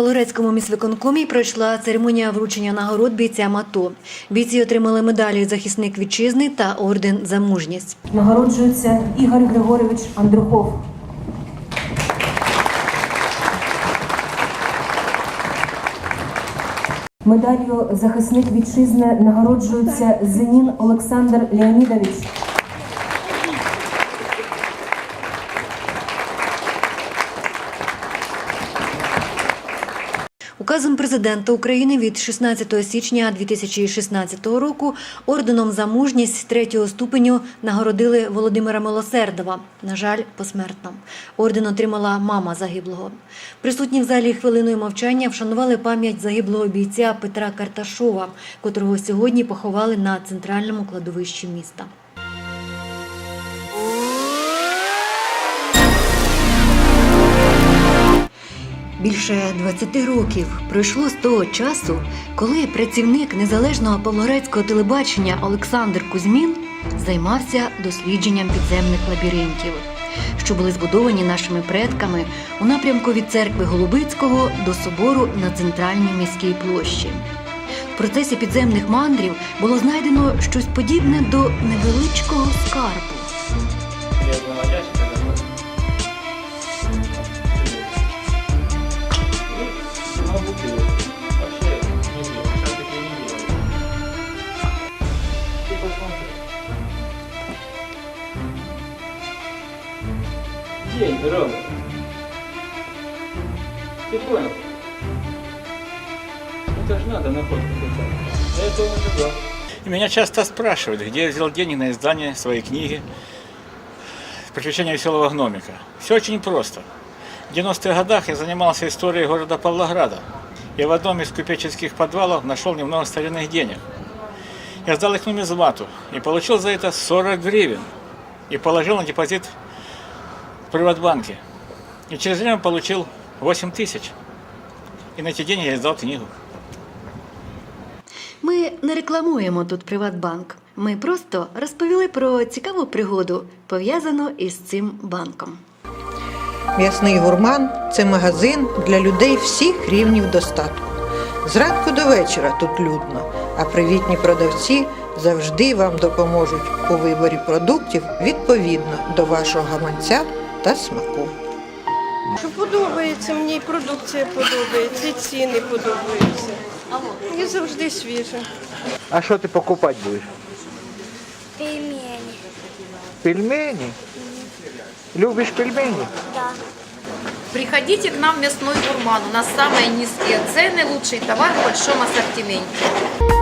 Павлоградському міськвиконкомі пройшла церемонія вручення нагород бійцям АТО. Бійці отримали медалі захисник вітчизни та орден за мужність. Нагороджується Ігор Григорович Андрухов. Медаллю захисник вітчизни нагороджується Зенін Олександр Леонідович. Указом президента України від 16 січня 2016 року орденом за мужність третього ступеню нагородили Володимира Милосердова. На жаль, посмертно. Орден отримала мама загиблого. Присутні в залі хвилиною мовчання вшанували пам'ять загиблого бійця Петра Карташова, котрого сьогодні поховали на центральному кладовищі міста. Більше 20 років пройшло з того часу, коли працівник незалежного павлоградського телебачення Олександр Кузьмін займався дослідженням підземних лабіринтів, що були збудовані нашими предками у напрямку від церкви Голубицького до собору на центральній міській площі. В процесі підземних мандрів було знайдено щось подібне до невеличкого скарбу. День, здорово. Ты понял? Это же надо писать. Я этого не ожидал. Меня часто спрашивают, где я взял деньги на издание своей книги «Приключения веселого гномика». Все очень просто. В 90-х годах я занимался историей города Павлограда. И в одном из купеческих подвалов нашел немного старинных денег. Я сдал их нумизмату и получил за это 40 гривен. И положил на депозит Приватбанке. И через время получил 8 тысяч. И на эти деньги я издал книгу. Ми не рекламуємо тут Приватбанк. Ми просто розповіли про цікаву пригоду, пов'язану із цим банком. М'ясний гурман це магазин для людей всіх рівнів достатку. Зранку до вечора тут людно, а привітні продавці завжди вам допоможуть у виборі продуктів відповідно до вашого гаманця та смаку. Що подобається, мені продукція подобається, і ціни подобаються. І завжди свіже. А що ти покупати будеш? Пельмени. Пельмені? Любиш пельмені? Да. Приходите к нам в мясной гурман. У нас самые низкие цены, лучший товар в большом ассортименте.